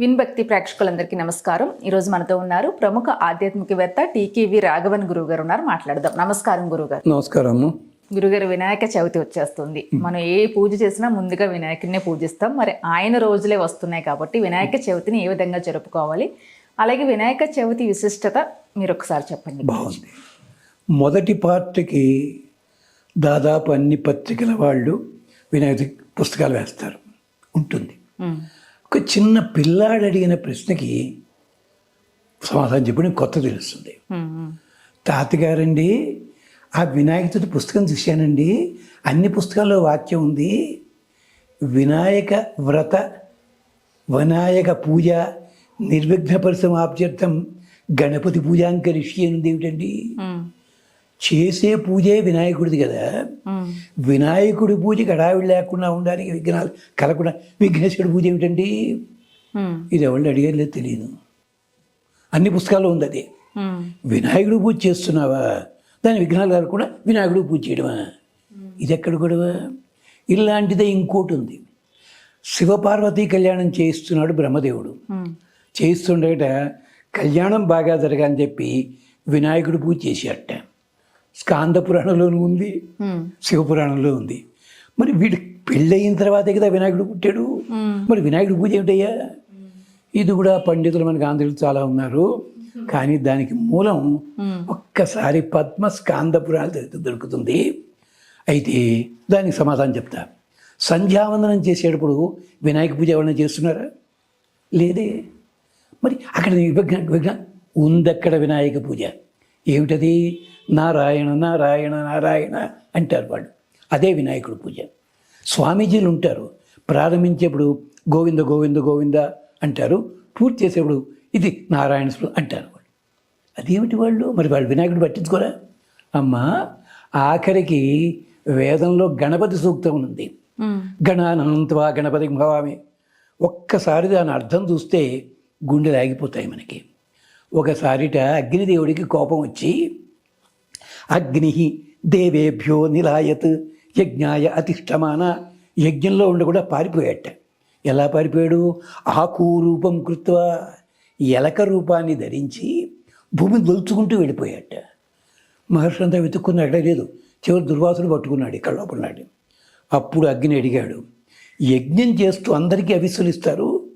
విన్భక్తి ప్రేక్షకులందరికీ నమస్కారం. ఈరోజు మనతో ఉన్నారు ప్రముఖ ఆధ్యాత్మికవేత్త టీకేవి రాఘవన్ గురువు గారు ఉన్నారు. మాట్లాడదాం. నమస్కారం గురుగారు నమస్కారము. గురుగారు వినాయక చవితి వచ్చేస్తుంది. మనం ఏ పూజ చేసినా ముందుగా వినాయకుడినే పూజిస్తాం. మరి ఆయన రోజులే వస్తున్నాయి కాబట్టి వినాయక చవితిని ఏ విధంగా జరుపుకోవాలి? అలాగే వినాయక చవితి విశిష్టత మీరు ఒకసారి చెప్పండి. బాగుంది. మొదటి పార్ట్కి దాదాపు అన్ని పత్రికల వాళ్ళు వినాయక పుస్తకాలు వేస్తారు. ఉంటుంది. ఒక చిన్న పిల్లాడు అడిగిన ప్రశ్నకి సమాధానం చెప్పడం కొత్త తెలుస్తుంది. తాతగారండి ఆ వినాయక చవితి పుస్తకం చూశానండి. అన్ని పుస్తకాల్లో వాక్యం ఉంది. వినాయక వ్రత వినాయక పూజ నిర్విఘ్న పరిసమాప్త్యర్థం గణపతి పూజాంకరిష్య అని ఏమిటండి? చేసే పూజే వినాయకుడిది కదా. వినాయకుడి పూజకి హడావిడి లేకుండా ఉండడానికి విఘ్నాలు కలగకుండా విఘ్నేశ్వరుడి పూజ ఏమిటండి? ఇది ఎవరు అడిగారు లేదు తెలియదు అన్ని పుస్తకాల్లో ఉంది అది. వినాయకుడు పూజ చేస్తున్నావా? దాని విఘ్నాలు కలగకుండా వినాయకుడు పూజ చేయడమా? ఇది ఎక్కడ గొడవ? ఇలాంటిదే ఇంకోటి ఉంది. శివపార్వతీ కళ్యాణం చేయిస్తున్నాడు బ్రహ్మదేవుడు. చేయిస్తుండేట కళ్యాణం బాగా జరగాలని చెప్పి వినాయకుడు పూజ చేసేట స్కాంద పురాణంలోనూ ఉంది శివపురాణంలో ఉంది. మరి వీడు పెళ్ళయిన తర్వాతే కదా వినాయకుడు పుట్టాడు. మరి వినాయకుడు పూజ ఏమిటయ్యా? ఇది కూడా పండితులు మనకి ఆంధ్రులు చాలా ఉన్నారు. కానీ దానికి మూలం ఒక్కసారి పద్మ స్కాంద పురాణాలు దొరుకుతుంది. అయితే దానికి సమాధానం చెప్తా. సంధ్యావందనం చేసేటప్పుడు వినాయక పూజ ఎవరైనా చేస్తున్నారా? లేదే. మరి అక్కడ విఘ్న విఘ్న ఉందక్కడ వినాయక పూజ. ఏమిటది? నారాయణ నారాయణ నారాయణ అంటారు వాళ్ళు. అదే వినాయకుడు పూజ. స్వామీజీలు ఉంటారు. ప్రారంభించేప్పుడు గోవింద గోవింద గోవింద అంటారు. పూర్తి చేసేప్పుడు ఇది నారాయణ స్వ- అంటారు వాళ్ళు. అదేమిటి వాళ్ళు? మరి వాళ్ళు వినాయకుడు పట్టించుకోరా? అమ్మా ఆఖరికి వేదంలో గణపతి సూక్తం ఉంది. గణానంతవా గణపతి భవామి. ఒక్కసారి దాని అర్థం చూస్తే గుండెలు ఆగిపోతాయి మనకి. ఒకసారిట అగ్నిదేవుడికి కోపం వచ్చి అగ్ని దేవేభ్యో నిలాయత్ యజ్ఞాయ అతిష్టమాన. యజ్ఞంలో ఉండి కూడా పారిపోయాట. ఎలా పారిపోయాడు? ఆకు రూపం కృత్వా. ఎలక రూపాన్ని ధరించి భూమిని దొలుచుకుంటూ వెళ్ళిపోయాట. మహర్షి అంతా వెతుక్కున్న లేదు. చివరి దుర్వాసుడు పట్టుకున్నాడు ఇక్కడ లోపలనాడు అప్పుడు అగ్ని అడిగాడు యజ్ఞం చేస్తూ అందరికీ అవిస్సులు ఇస్తారు?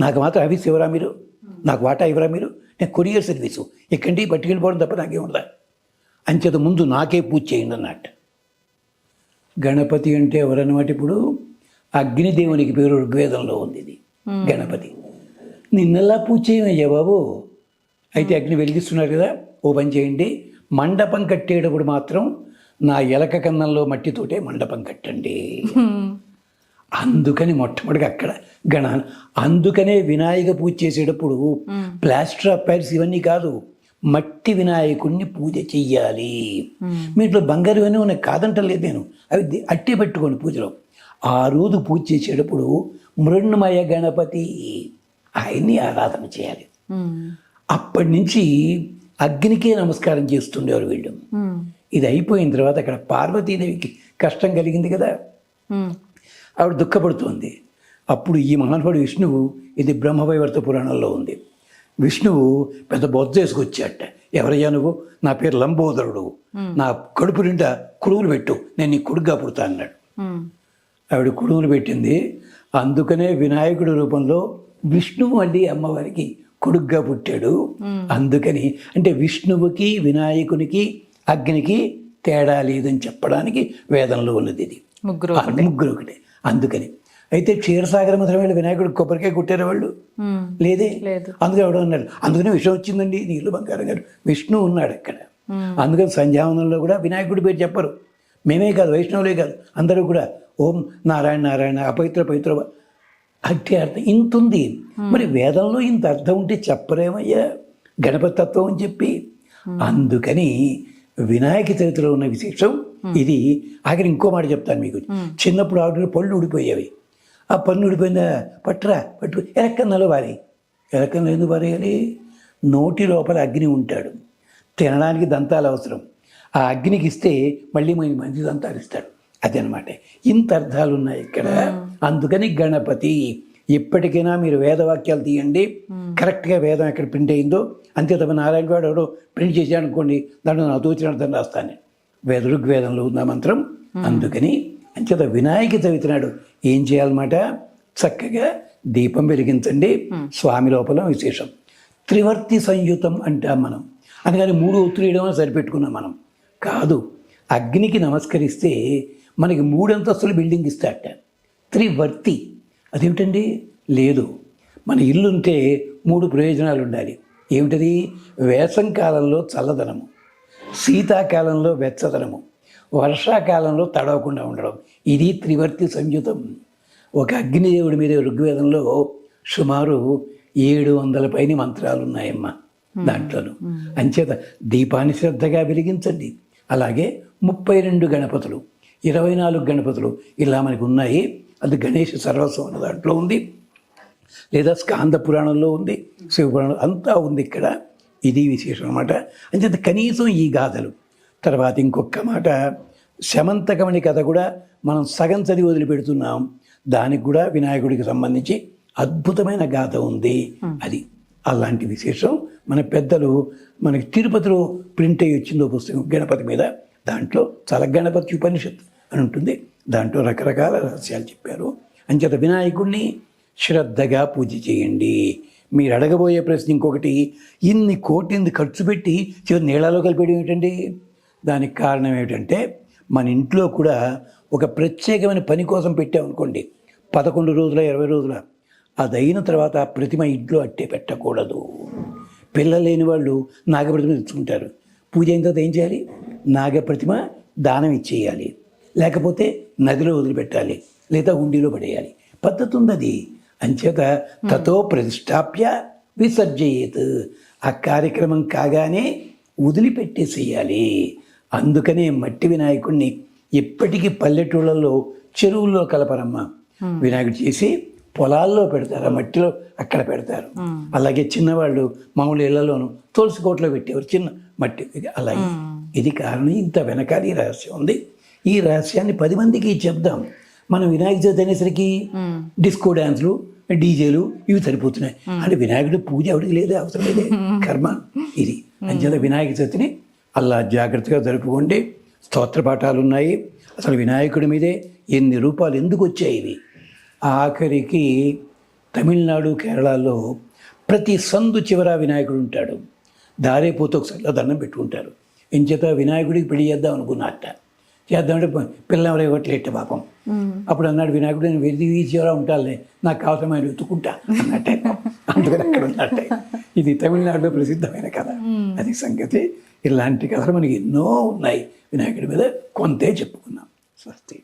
నాకు మాత్రం అవిస్సు ఇవ్వరా మీరు? నాకు వాటా ఇవ్వరా మీరు? నేను కొరియర్ సర్వీసు. ఎక్కడి పట్టుకెళ్ళిపోవడం తప్ప నాకేముండదా అంచేత ముందు నాకే పూజ చేయండి అన్నట్టు గణపతి అంటే ఎవరన్నమాట ఇప్పుడు? అగ్నిదేవునికి పేరు ఋగ్వేదంలో ఉంది ఇది. గణపతి. నిన్నలా పూజ చేయమయ్యా బాబు? అయితే అగ్ని వెలిగిస్తున్నారు కదా ఓ పని చేయండి. మండపం కట్టేటప్పుడు మాత్రం నా ఎలక కన్నంలో మట్టితోటే మండపం కట్టండి. అందుకని మొట్టమొదటిగా అక్కడ గణ అందుకనే వినాయక పూజ చేసేటప్పుడు ప్లాస్టర్ ఆఫ్ ప్యారిస్ ఇవన్నీ కాదు. మట్టి వినాయకుడిని పూజ చెయ్యాలి. మీ ఇంట్లో బంగారు ఉన్నాయి కాదంటలేదు నేను. అవి అట్టే పెట్టుకోండి పూజలో. ఆ రోజు పూజ చేసేటప్పుడు మృణ్మయ గణపతి ఆయన్ని ఆరాధన చేయాలి. అప్పటి నుంచి అగ్నికే నమస్కారం చేస్తుండేవారు వీళ్ళు. ఇది అయిపోయిన తర్వాత అక్కడ పార్వతీదేవికి కష్టం కలిగింది కదా. ఆవిడ దుఃఖపడుతోంది. అప్పుడు ఈ మహానుభావుడు విష్ణువు ఇది బ్రహ్మవైవర్త పురాణంలో ఉంది. విష్ణువు పెద్ద బొద్ద వేసుకొచ్చాట ఎవరయ్యా నువ్వు? నా పేరు లంబోదరుడు. నా కడుపు నిండా కుడుములు పెట్టు. నేను నీ కొడుగ్గా పుడతా అన్నాడు. ఆవిడ కుడుములు పెట్టింది. అందుకనే వినాయకుడి రూపంలో విష్ణువు మళ్ళీ అమ్మవారికి కొడుగ్గా పుట్టాడు. అందుకని అంటే విష్ణువుకి వినాయకునికి అగ్నికి తేడా లేదని చెప్పడానికి వేదంలో ఉన్నది ఇది. ముగ్గురు ముగ్గురు ఒకటే. అందుకని అయితే క్షీరసాగర మధుర వెళ్ళి వినాయకుడు కొబ్బరికాయ కొట్టారు వాళ్ళు? లేదు. అందుకే ఎవడో అన్నాడు అందుకనే విషయం వచ్చిందండి నీళ్ళు బంగారం గారు. విష్ణు ఉన్నాడు అక్కడ. అందుకని సంధ్యావనంలో కూడా వినాయకుడి పేరు చెప్పరు. మేమే కాదు వైష్ణవులే కాదు అందరూ కూడా ఓం నారాయణ నారాయణ అపవిత్ర పవిత్ర అట్టి అర్థం ఇంత ఉంది మరి వేదంలో ఇంత అర్థం ఉంటే చెప్పరేమయ్యా? గణపతి తత్వం అని చెప్పి. అందుకని వినాయక చరిత్రలో ఉన్న విశేషం ఇది. ఆఖరి ఇంకో మాట చెప్తాను మీకు. చిన్నప్పుడు ఆవిడ పళ్ళు ఊడిపోయేవి. ఆ పన్ను ఊడిపోయిందా పట్టురా పట్టు ఎలక్కన్నలో వారి. ఎలక్కన్నలో ఎందుకు పారేయాలి నోటి లోపల అగ్ని ఉంటాడు. తినడానికి దంతాలు అవసరం. ఆ అగ్నికి ఇస్తే మళ్ళీ మన మంచి దంతాలు ఇస్తాడు. అదనమాట. ఇంత అర్థాలు ఉన్నాయి ఇక్కడ. అందుకని గణపతి ఇప్పటికైనా మీరు వేదవాక్యాలు తీయండి. కరెక్ట్గా వేదం ఎక్కడ ప్రింట్ అయిందో. అంతే తప్ప నారాయణ వాడు ఎవడో ప్రింట్ చేశాడు అనుకోండి దాంట్లో నా తోచినర్థం రాస్తాను. వేద ఋగ్వేదంలో ఉన్న మంత్రం. అందుకని అంచేత వినాయక చవితి నాడు ఏం చేయాలన్నమాట? చక్కగా దీపం వెలిగించండి. స్వామి లోపల విశేషం. త్రివర్తి సంయుతం అంటాం మనం. అందుకని మూడు అని సరిపెట్టుకున్నాం మనం. కాదు అగ్నికి నమస్కరిస్తే మనకి మూడంతస్తుల బిల్డింగ్ ఇస్తాట త్రివర్తి. అదేమిటండి? లేదు. మన ఇల్లు ఉంటే మూడు ప్రయోజనాలు ఉండాలి. ఏమిటది? వేసం కాలంలో చల్లదనము. శీతాకాలంలో వెచ్చదనము. వర్షాకాలంలో తడవకుండా ఉండడం. ఇది త్రివర్తి సంయుతం. ఒక అగ్నిదేవుడి మీద ఋగ్వేదంలో సుమారు ఏడు వందల పైన మంత్రాలు ఉన్నాయమ్మా దాంట్లోను. అంచేత దీపాన్ని శ్రద్ధగా వెలిగించండి. అలాగే ముప్పై రెండు గణపతులు ఇరవై నాలుగు గణపతులు ఇలా మనకు ఉన్నాయి అది గణేష సర్వస్వం అన్న దాంట్లో ఉంది. లేదా స్కాంద పురాణంలో ఉంది. శివపురాణం అంతా ఉంది ఇక్కడ. ఇది విశేషం అనమాట అంచేత కనీసం ఈ గాథలు తర్వాత ఇంకొక మాట. శమంతకమణి కథ కూడా మనం సగం చదివి వదిలిపెడుతున్నాం. దానికి కూడా వినాయకుడికి సంబంధించి అద్భుతమైన గాథ ఉంది. అది అలాంటి విశేషం. మన పెద్దలు మనకి తిరుపతిలో ప్రింట్ అయ్యి వచ్చిందో పుస్తకం గణపతి మీద. దాంట్లో చాలా గణపతి ఉపనిషత్ అని ఉంటుంది. దాంట్లో రకరకాల రహస్యాలు చెప్పారు. అంచేత వినాయకుడిని శ్రద్ధగా పూజ చేయండి. మీరు అడగబోయే ప్రశ్న ఇంకొకటి ఇన్ని కోటింది ఖర్చు పెట్టి చివరి నీళ్ళలో కలిపేయడం ఏమిటండి? దానికి కారణం ఏమిటంటే మన ఇంట్లో కూడా ఒక ప్రత్యేకమైన పని కోసం పెట్టామనుకోండి. పదకొండు రోజుల ఇరవై రోజుల. అది అయిన తర్వాత ప్రతిమ ఇంట్లో అట్టే పెట్టకూడదు. పిల్లలు లేని వాళ్ళు నాగప్రతిమ తెచ్చుకుంటారు. పూజ అయిన తర్వాత ఏం చేయాలి? నాగప్రతిమ దానం ఇచ్చేయాలి. లేకపోతే నదిలో వదిలిపెట్టాలి. లేదా హుండీలో పడేయాలి. పద్ధతి ఉంది అది అంచేత తతో ప్రతిష్టాప్య విసర్జయేత్. ఆ కార్యక్రమం కాగానే వదిలిపెట్టేసేయాలి. అందుకనే మట్టి వినాయకుడిని ఎప్పటికీ పల్లెటూళ్ళలో చెరువుల్లో కలపరమ్మ. వినాయకుడు చేసి పొలాల్లో పెడతారు ఆ మట్టిలో అక్కడ పెడతారు. అలాగే చిన్నవాళ్ళు మామూలు ఇళ్ళలోనూ తులసి కోట్లో పెట్టేవారు చిన్న మట్టి అలాగే. ఇది కారణం ఇంత వెనకాల ఈ రహస్యం ఉంది. ఈ రహస్యాన్ని పది మందికి చెప్దాం. మనం వినాయక చవితి అనేసరికి డిస్కో డ్యాన్స్లు డీజేలు ఇవి సరిపోతున్నాయి. అంటే వినాయకుడి పూజ ఎవరికి లేదే అవసరం లేదే. కర్మ ఇది. అంచేత వినాయక చవితిని అలా జాగ్రత్తగా జరుపుకోండి. స్తోత్ర పాఠాలు ఉన్నాయి అసలు వినాయకుడి మీదే ఎన్ని రూపాలు ఎందుకు వచ్చాయి ఇవి? ఆఖరికి తమిళనాడు కేరళలో ప్రతి సందు చివర వినాయకుడు ఉంటాడు. దారే పోతే ఒకసారి దండం పెట్టుకుంటారు. ఎంచేత వినాయకుడికి పెళ్ళి చేద్దాం అనుకున్నట్ట చేద్దామంటే పిల్లలు ఎవరు ఇవ్వట్లేట పాపం. అప్పుడు అన్నాడు వినాయకుడు నేను వెది చివర ఉంటాలే నాకు కావాల్సిన వెతుకుంటా అన్నట్టే. అందుకని అక్కడ ఉన్నట్టే ఇది తమిళనాడులో ప్రసిద్ధమైన కథ. అది సంగతి. ఇలాంటి కథలు మనకి ఎన్నో ఉన్నాయి. వినాయకుడి మీద కొంతే చెప్పుకున్నాం. స్వస్తి.